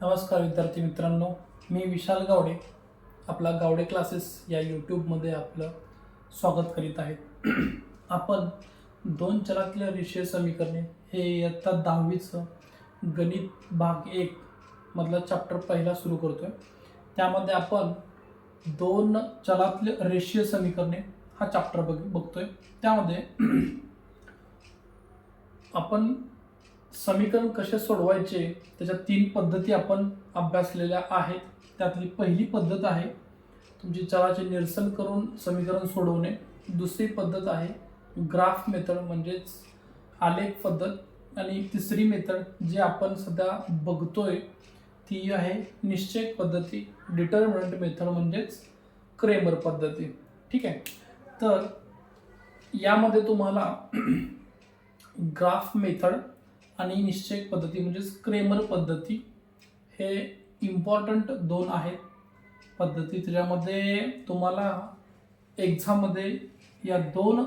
नमस्कार विद्यार्थी मित्रांनो मी विशाल गावडे. आपला गावडे क्लासेस या यूट्यूबमध्ये आपलं स्वागत करीत आहे. आपण दोन चलातल्या रेषीय समीकरणे हे इयत्ता दहावीचं गणित भाग एक मधला चॅप्टर पहिला सुरू करतोय. त्यामध्ये आपण दोन चलातले रेषीय समीकरणे हा चॅप्टर बघ बघतोय. त्यामध्ये आपण समीकरण कसे सोडवायचे? त्याच्या तीन पद्धती आपण अभ्यासलेल्या आहेत. त्यातली पहिली पद्धत आहे तुमची चलाचे निरसन करून समीकरण सोडवणे. दुसरी पद्धत आहे ग्राफ मेथड म्हणजेच आलेख पद्धत. आणि तिसरी मेथड जी आपण सध्या बघतोय ती आहे निश्चय पद्धती. डिटर्मिनंट मेथड म्हणजेच क्रेमर पद्धती. ठीक आहे? तर यामध्ये तुम्हाला ग्राफ मेथड आणि निश्चय पद्धती म्हणजेच क्रेमर पद्धती हे इम्पॉर्टंट दोन आहेत. पद्धती त्याच्यामध्ये तुम्हाला एक्झाममध्ये या दोन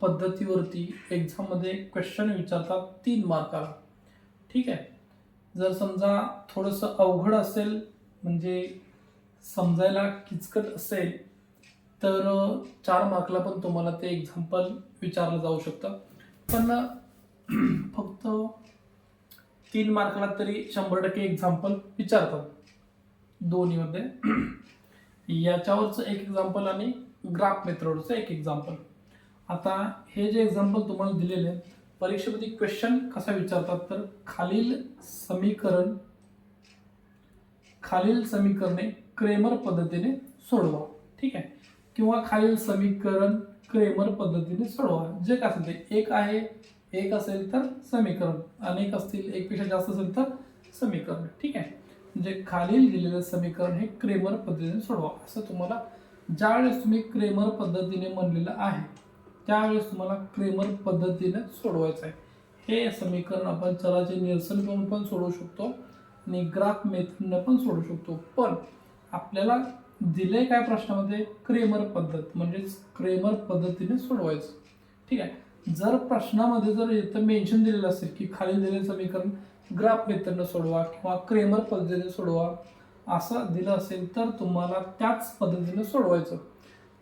पद्धतीवरती एक्झाममध्ये क्वेश्चन विचारतात तीन मार्काला ठीक आहे? जर समजा थोडंसं अवघड असेल म्हणजे समजायला किचकट असेल तर चार मार्कला पण तुम्हाला ते एक्झाम्पल विचारलं जाऊ शकतं. पण फक्त तीन मार्कला तरी शंभर टक्के एक्झाम्पल विचारतात. दोन्हीमध्ये. याच्यावरचं एक एक्झाम्पल आणि ग्राफ मेथडवरचं एक एक्झाम्पल आता हे जे एक्झाम्पल तुम्हाला दिलेले आहेत परीक्षेमध्ये क्वेश्चन कसा विचारतात तर खालील समीकरण खालील समीकरणे क्रेमर पद्धतीने सोडवा. ठीक आहे? किंवा खालील समीकरण क्रेमर पद्धतीने सोडवा. जे काय असेल ते. एक आहे एक असेल तर समीकरण. अनेक असतील एकपेक्षा जास्त असेल तर समीकरण. ठीक आहे? म्हणजे खालील दिलेलं समीकरण हे क्रेमर पद्धतीने सोडवा. असं तुम्हाला ज्यावेळेस तुम्ही क्रेमर पद्धतीने म्हणलेलं आहे त्यावेळेस तुम्हाला क्रेमर पद्धतीने सोडवायचं आहे. हे समीकरण आपण चलाचे निरसन करून पण सोडवू शकतो आणि ग्राफ मेथडनं पण सोडू शकतो. पण आपल्याला दिले काय प्रश्नामध्ये? क्रेमर पद्धत. म्हणजेच क्रेमर पद्धतीने सोडवायचं. ठीक आहे? जर प्रश्नामध्ये जर इथं मेन्शन दिलेलं असेल की खाली दिलेलं समीकरण ग्राफ मेथडनं सोडवा किंवा क्रेमर पद्धतीने सोडवा असं दिलं असेल तर तुम्हाला त्याच पद्धतीने सोडवायचं.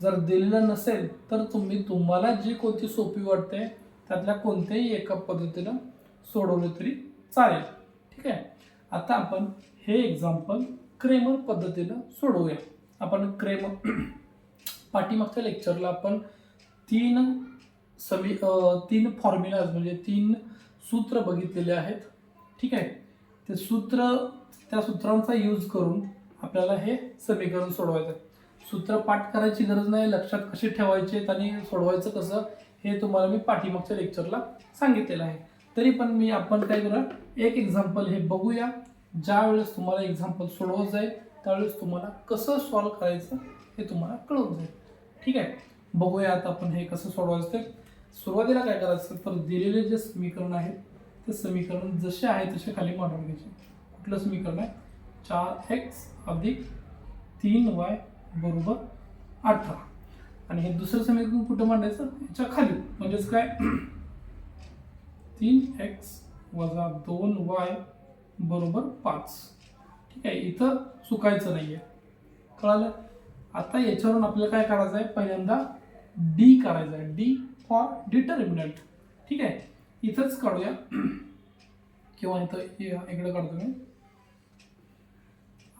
जर दिलेलं नसेल तर तुम्ही तुम्हाला जी कोणती सोपी वाटते त्यातल्या कोणत्याही एका पद्धतीनं सोडवलं तरी चालेल. ठीक आहे? आता आपण हे एक्झाम्पल क्रेमर पद्धतीनं सोडवूया. आपण क्रेमर पाठीमागच्या लेक्चरला आपण तीन समी तीन फॉर्म्युलाज म्हणजे तीन सूत्र बघितलेले आहेत. ठीक आहे? ते सूत्र त्या सूत्रांचा यूज करून आपल्याला हे समीकरण सोडवायचं आहे. सूत्र पाठ करायची गरज नाही लक्षात कसे ठेवायचे आणि सोडवायचं कसं हे तुम्हाला मी पाठीमागच्या लेक्चरला सांगितलेलं आहे. तरी पण मी आपण काय करूया? एक एक्झाम्पल हे बघूया. ज्या वेळेस तुम्हाला एक्झाम्पल सोडवत जाईल त्यावेळेस तुम्हाला कसं सॉल्व करायचं हे तुम्हाला कळून जाईल. ठीक आहे? बघूया आता आपण हे कसं सोडवायचं ते. सुरुवातीला काय करायचं तर दिलेले जे समीकरण आहे ते समीकरण जसे आहे तसे खाली मांडून घ्यायचे. कुठलं समीकरण आहे? चार एक्स अधिक तीन वाय बरोबर अठरा. आणि हे दुसरं समीकरण कुठं मांडायचं? याच्या खाली. म्हणजेच काय? तीन एक्स वजा दोन वाय बरोबर पाच. ठीक आहे इथं चुकायचं नाही आहे कळालं? आता याच्यावरून आपल्याला काय करायचं आहे? पहिल्यांदा डी करायचं आहे. डी फॉर डिटर्मिनंट ठीक आहे? इथंच काढूया. किंवा इथं इकडं इकडे काढतो मी.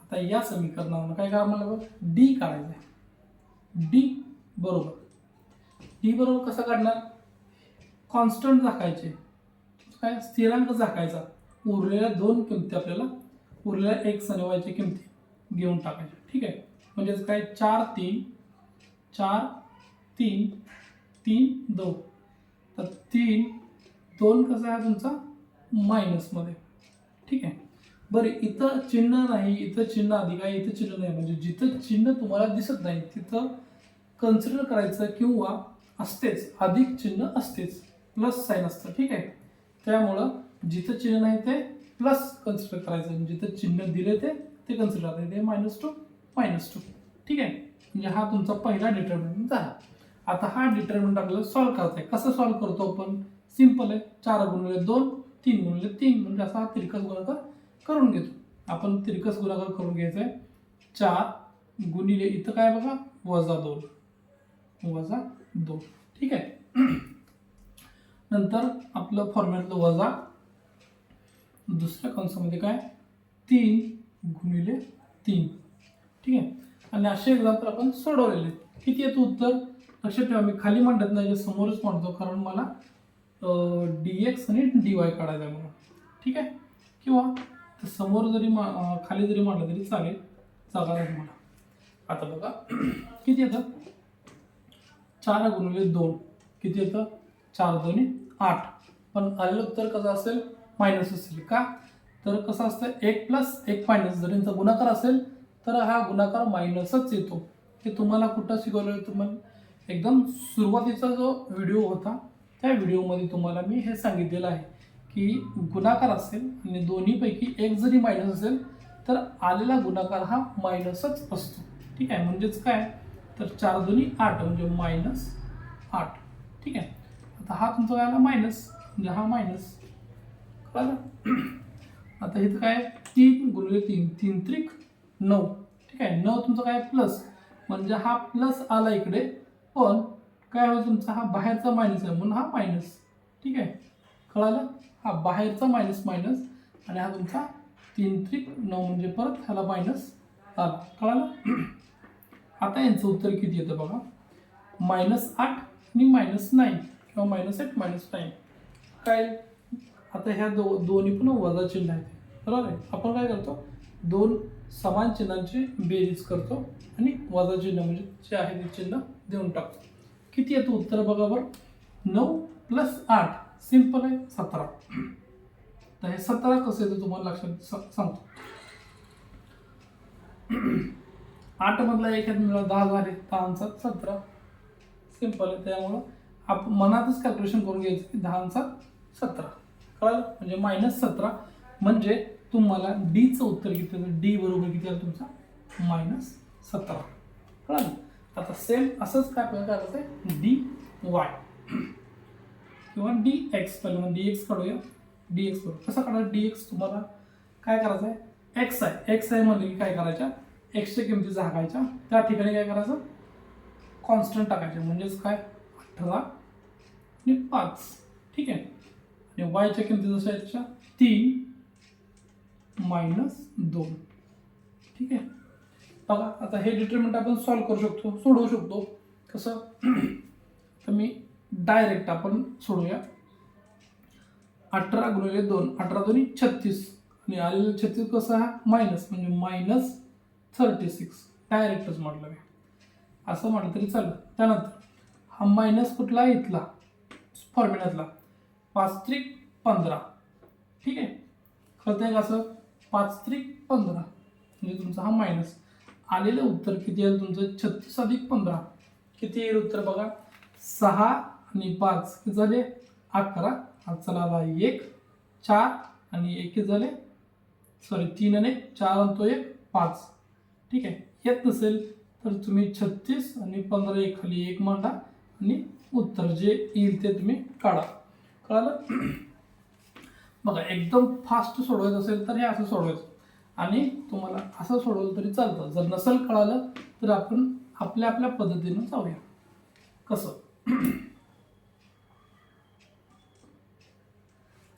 आता या समीकरणावर काय का मला डी काढायचं आहे डी बरोबर. डी बरोबर कसं काढणार? कॉन्स्टंट झाकायचे. काय? स्थिरांक झाकायचा. उरलेल्या दोन किमती आपल्याला उरलेल्या एक आणि किमती घेऊन टाकायच्या. ठीक आहे? म्हणजेच काय? चार तीन. चार तीन. तीन दोन. तर तीन दोन कसा आहे तुमचा? मायनसमध्ये ठीक आहे? बरं इथं चिन्ह नाही इथं चिन्ह अधिक आहे इथं चिन्ह नाही. म्हणजे जिथं चिन्ह तुम्हाला दिसत नाही तिथं कन्सिडर करायचं किंवा असतेच अधिक चिन्ह असतेच. प्लस साईन असतं ठीक आहे? त्यामुळं जिथं चिन्ह नाही ते प्लस कन्सिडर करायचं. जिथं चिन्ह दिले ते ते कन्सिडर करायचं. ते मायनस टू मायनस टू ठीक आहे? म्हणजे हा तुमचा पहिला डिटर्मिनंट झाला. आता हा डिटर्मिनंट आपल्याला सॉल्व्ह करायचा आहे. कसं सॉल्व्ह करतो आपण? सिंपल आहे. चार गुणले दोन तीन गुणिले तीन. म्हणजे असा हा तिरकस गुणाकार करून घेतो. आपण तिरकस गुणाकार करून घ्यायचा आहे. चार गुणिले इथं काय बघा? वजा दोन. वजा दोन. ठीक आहे? नंतर आपलं फॉर्मॅटलं वजा. दुसऱ्या कंसामध्ये काय? तीन गुणिले तीन. ठीक आहे? आणि असे एक्झाम्पल आपण सोडवलेले किती येतं उत्तर? लक्षात ठेवा. मी खाली मांडत नाही समोरच मांडतो कारण मला डी एक्स आणि डी वाय काढायचा आहे म्हणून. ठीक आहे? किंवा समोर जरी मा खाली जरी मांडलं तरी चालेल. जागा नाही मला आता बघा. किती येतं? चार गुणिले दोन. किती येतं? चार दोन्ही आठ. पण आलेलं उत्तर कसं असेल? मायनस असेल. का? तर कसं असतं? एक प्लस एक मायनस जर यांचा गुणाकार असेल तर हा गुणाकार मायनसच येतो. हे तुम्हाला कुठं शिकवलं? तुम्हाला एकदम सुरुवातीचा जो व्हिडिओ होता त्या व्हिडिओमध्ये तुम्हाला मी हे सांगितलेलं आहे की गुणाकार असेल आणि दोन्हीपैकी एक जरी मायनस असेल तर आलेला गुणाकार हा मायनसच असतो. ठीक आहे? म्हणजेच काय? तर चार दोन्ही आठ म्हणजे मायनस आठ. ठीक आहे? आता हा तुमचा काय आला? मायनस म्हणजे हा मायनस कळलं? आता इथं काय? तीन गुणिले तीन. तीन त्रिक नऊ. ठीक आहे? नऊ तुमचं काय? प्लस म्हणजे हा प्लस आला इकडे. पण काय होईल तुमचा? हा बाहेरचा मायनस आहे म्हणून हा मायनस ठीक आहे? कळालं? हा बाहेरचा मायनस मायनस आणि हा तुमचा तीन त्रिक नऊ म्हणजे परत ह्याला मायनस आला. कळालं? आता यांचं उत्तर किती येतं बघा? मायनस आठ आणि मायनस नाईन किंवा मायनस एट मायनस नाईन काय? आता ह्या दो दोन्ही पण वजा चिन्ह आहेत. बरोबर आहे? आपण काय करतो? दोन समान चिन्हांची बेरीज करतो आणि वजा चिन्ह म्हणजे जे आहे ते चिन्ह देऊन टाकतो. किती येतं उत्तर बघा बरं? नऊ प्लस आठ सिंपल आहे सतरा. तर हे सतरा कसं येतं तुम्हाला लक्षात स- सांगतो. आठ मधला एक मिळाला दहा झाले दहाचा सतरा. सिंपल आहे त्यामुळं आप मनातच कॅल्क्युलेशन करून घ्यायचं की दहाचा सतरा. कळलं? म्हणजे मायनस सतरा. म्हणजे तुम्हाला डीचं उत्तर किती आलं डी बरोबर किती आलं तुमचा? मायनस सतरा. कळालं? आता सेम असंच काय आपल्याला करायचं आहे डी वाय किंवा डी एक्स पहिल्यांदा डी एक्स काढूया. डी एक्स बरोबर. कसं काढायचं डी एक्स तुम्हाला? काय करायचं आहे एक्स आहे. एक्स आहे म्हणजे की काय करायच्या एक्सच्या किमती झाकायच्या त्या ठिकाणी काय करायचं? कॉन्स्टंट टाकायचे. म्हणजेच काय? अठरा आणि पाच. ठीक आहे? आणि वायच्या किमती जशा आहेत तीन. मायनस दोन. ठीक आहे? बघा आता हे डिटर्मिनंट आपण सॉल्व करू शकतो सोडवू शकतो. कसं? तर मी डायरेक्ट आपण सोडूया. अठरा गुणिले दोन अठरा दोन्ही छत्तीस. आणि आलेलं छत्तीस कसं हा? मायनस म्हणजे मायनस थर्टी सिक्स डायरेक्टच म्हटलं मी. असं म्हटलं तरी चालेल. त्यानंतर हा मायनस कुठला? इथला. फॉर्म्युल्यातला पाच त्रिक पंधरा. ठीक आहे? कळतंय का असं पाच त्रिक पंधरा. म्हणजे तुमचा हा मायनस आलेलं उत्तर किती येईल तुमचं छत्तीस अधिक पंधरा. किती येईल उत्तर बघा? सहा आणि पाच. किती झाले? अकरा. हा चला आला एक चार आणि एक किती झाले? सॉरी तीन आणि चार आणि तो एक पाच. ठीक आहे? येत नसेल तर तुम्ही छत्तीस आणि पंधरा एक खाली एक मांडा आणि उत्तर जे येईल ते तुम्ही काढा. कळालं? बघा एकदम फास्ट सोडवायचं असेल तर हे असं सोडवायचं. आणि तुम्हाला असं सोडवलं तरी चालतं. जर नसेल कळालं तर आपण आपल्या आपल्या पद्धतीनं जाऊया कसं?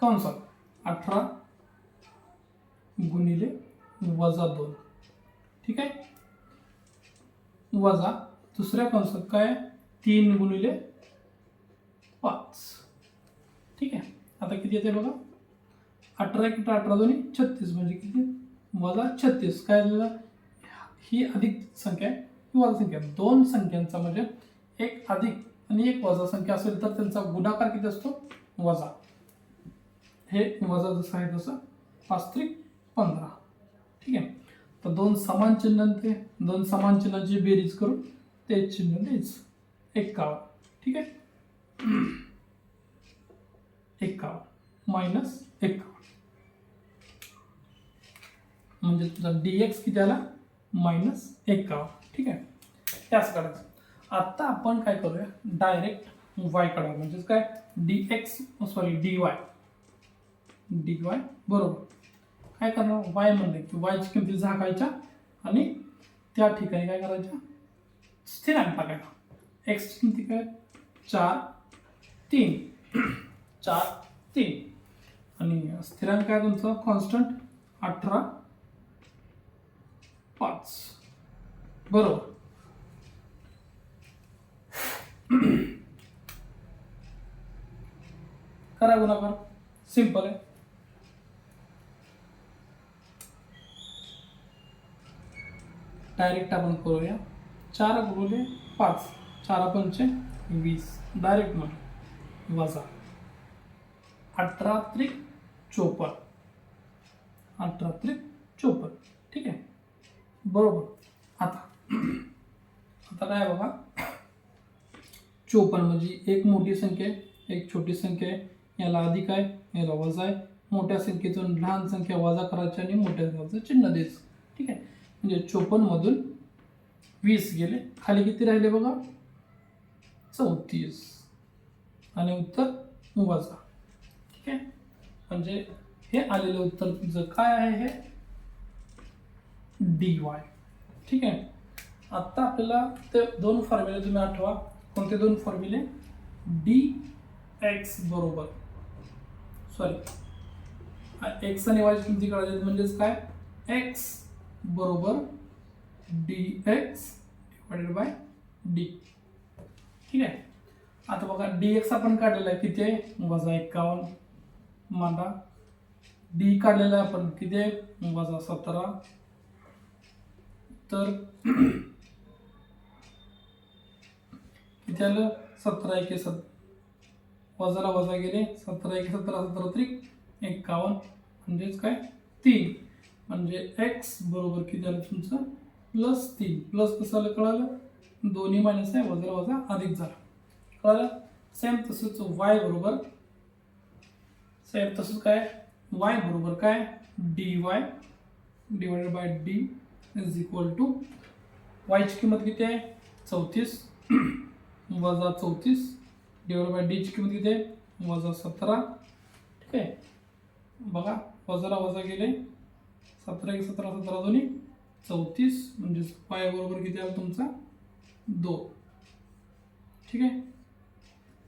कंसात अठरा गुणिले वजा दोन. ठीक आहे? वजा दुसऱ्या कंसात काय? तीन गुणिले पाच. ठीक आहे? आता किती येते बघा? अठरा एक अठरा दोन्ही छत्तीस म्हणजे किती? वजा छत्तीस. काय झालं ही अधिक संख्या आहे. ही वजा संख्या दोन संख्यांचा म्हणजे एक अधिक आणि एक वजा संख्या असेल तर त्यांचा गुणाकार किती असतो? वजा. हे वजा जसं आहे तसं पाच त्रिक पंधरा. ठीक आहे? तर दोन समान चिन्हांचे दोन समान चिन्हांची बेरीज करून ते चिन्ह द्यायचं. एक्कावन्न ठीक आहे? एक्कावन्न मायनस एक्कावन्न म्हणजे तुझा डी एक्स किती आला? मायनस एक्कावन्न ठीक आहे? त्याच काढायचं. आत्ता आपण काय करूया? डायरेक्ट वाय काढूया म्हणजेच काय? D X sorry D Y D Y बरोबर. काय करणार? वाय म्हणजे की वायची किमती झाकायच्या आणि त्या ठिकाणी काय करायच्या? स्थिरांक टाकायचा. एक्सची किमती काय? चार तीन. चार तीन. आणि स्थिरांक काय तुमचं? कॉन्स्टंट अठरा पाच. बरोबर. करा गुणाकार सिंपल आहे. डायरेक्ट आपण करूया. चार गुरुले पाच. चार पंचे वीस. डायरेक्ट म्हणून वजा. अठरा त्रिक चोपन्न. अठरा त्रिक चोपन्न. ठीक आहे? बरोबर. आता. आता काय बाबा चोपन्न म्हणजे एक मोठी संख्या आहे एक छोटी संख्या आहे. याला अधिक आहे याला वजा आहे. मोठ्या संख्येतून लहान संख्या वजा करायची आणि मोठ्या संख्येचं चिन्ह द्यायचं. ठीक आहे? म्हणजे चोपन्नमधून वीस गेले. खाली किती राहिले बघा? चौतीस. आणि उत्तर वजा. ठीक आहे? म्हणजे हे आलेलं उत्तर तुमचं काय आहे हे? डी वाय ठीक आहे? आत्ता आपल्याला ते दोन फॉर्म्युले तुम्ही आठवा. कोणते दोन फॉर्म्युले डी एक्स बरोबर सॉरी एक्स आणि वायची किमती काढायची म्हणजेच काय? एक्स बरोबर D X divided by D ठीक आहे? आता बघा डी एक्स आपण काढलेला आहे. किती आहे? वजा एक्कावन्न मांडा. डी काढलेला आहे आपण. किती आहे? वजा सतरा. तर किती आलं सतरा एके सत वजाला वजा गेले सतरा एके सतरा सतरा त्रिक एक्कावन्न म्हणजेच काय? तीन. म्हणजे एक्स बरोबर किती आलं तुमचं? प्लस तीन. प्लस कसं आलं कळालं? दोन्ही मायनस आहे वजा वजा अधिक झाला. कळालं? सेम तसंच वाय बरोबर. सेम तसंच काय? वाय बरोबर काय? D Y divided by D is equal to वायची किंमत किती आहे? चौतीस. वजा चौतीस डिवाइड बाय डीची किंमत किती आहे? वजा सतरा. ठीक आहे? बघा वजाला वजा गेले सतरा एक सतरा सतरा दोन्ही. चौतीस म्हणजेच पाय बरोबर किती आला तुमचा? दो ठीक आहे?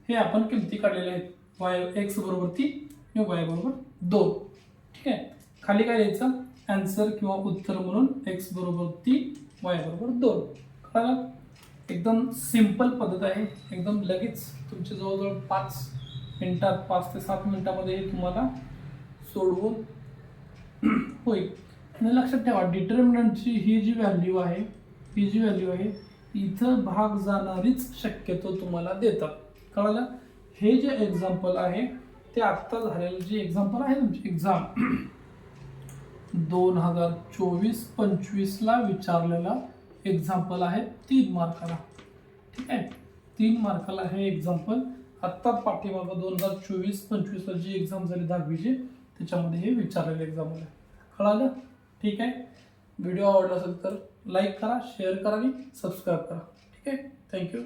हे आपण किमती काढलेल्या आहेत. वाय एक्स बरोबर तीन आणि वाय बरोबर दोन. ठीक आहे? खाली काय द्यायचं आन्सर किंवा उत्तर म्हणून एक्स बरोबर तीन वाय बरोबर दोन. कळालं? एकदम सिंपल पद्धत आहे. एकदम लगेच तुमच्या जवळजवळ पाच मिनटात पाच ते सात मिनटामध्ये हे तुम्हाला सोडवून होईल. आणि लक्षात ठेवा डिटर्मिनंटची ही जी व्हॅल्यू आहे ही जी व्हॅल्यू आहे इथं भाग जाणारीच शक्यतो तुम्हाला देतात. कळालं? हे जे एक्झाम्पल आहे ते आत्ता झालेलं जे एक्झाम्पल आहे तुमची एक्झाम दोन हजार चोवीस पंचवीसला विचारलेला एक्झाम्पल आहे तीन मार्काला. ठीक आहे? तीन मार्काला हे एक्झाम्पल आत्ता पाठीमागं दोन हजार चोवीस पंचवीसला जी एक्झाम झाली दहावीची त्याच्यामध्ये हे विचारलेलं एक्झाम आहे. कळालं? ठीक आहे? व्हिडिओ आवडला असेल तर लाईक करा शेअर करा आणि सबस्क्राईब करा. ठीक आहे? थँक्यू